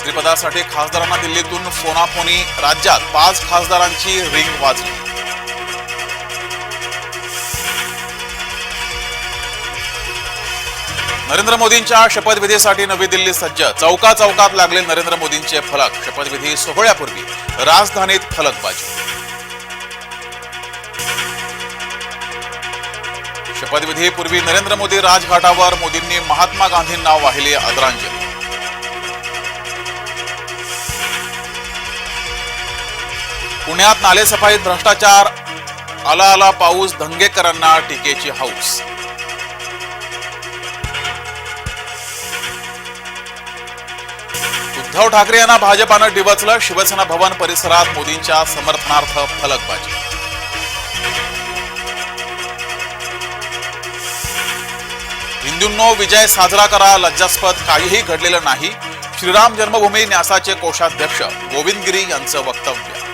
मंत्रिपदासाठी खासदारांना दिल्लीतून फोनाफोनी राज्यात पाच खासदारांची रिंग वाजली. नरेंद्र मोदींच्या शपथविधीसाठी नवी दिल्ली सज्ज. चौका चौकात लागले नरेंद्र मोदींचे फलक. शपथविधी सोहळ्यापूर्वी राजधानीत फलकबाजी. शपथविधीपूर्वी नरेंद्र मोदी राजघाटावर मोदींनी महात्मा गांधींना वाहिली आदरांजली. पुण्यात नालेसफाईत भ्रष्टाचार आला आला पाऊस धंगेकरांना टीकेची हाऊस. उद्धव ठाकरे यांना भाजपानं डिवचलं शिवसेना भवन परिसरात मोदींच्या समर्थनार्थ फलकबाजी. हिंदूंनो विजय साजरा करा लज्जास्पद काहीही घडलेलं नाही. श्रीराम जन्मभूमी न्यासाचे कोषाध्यक्ष गोविंदगिरी यांचं वक्तव्य.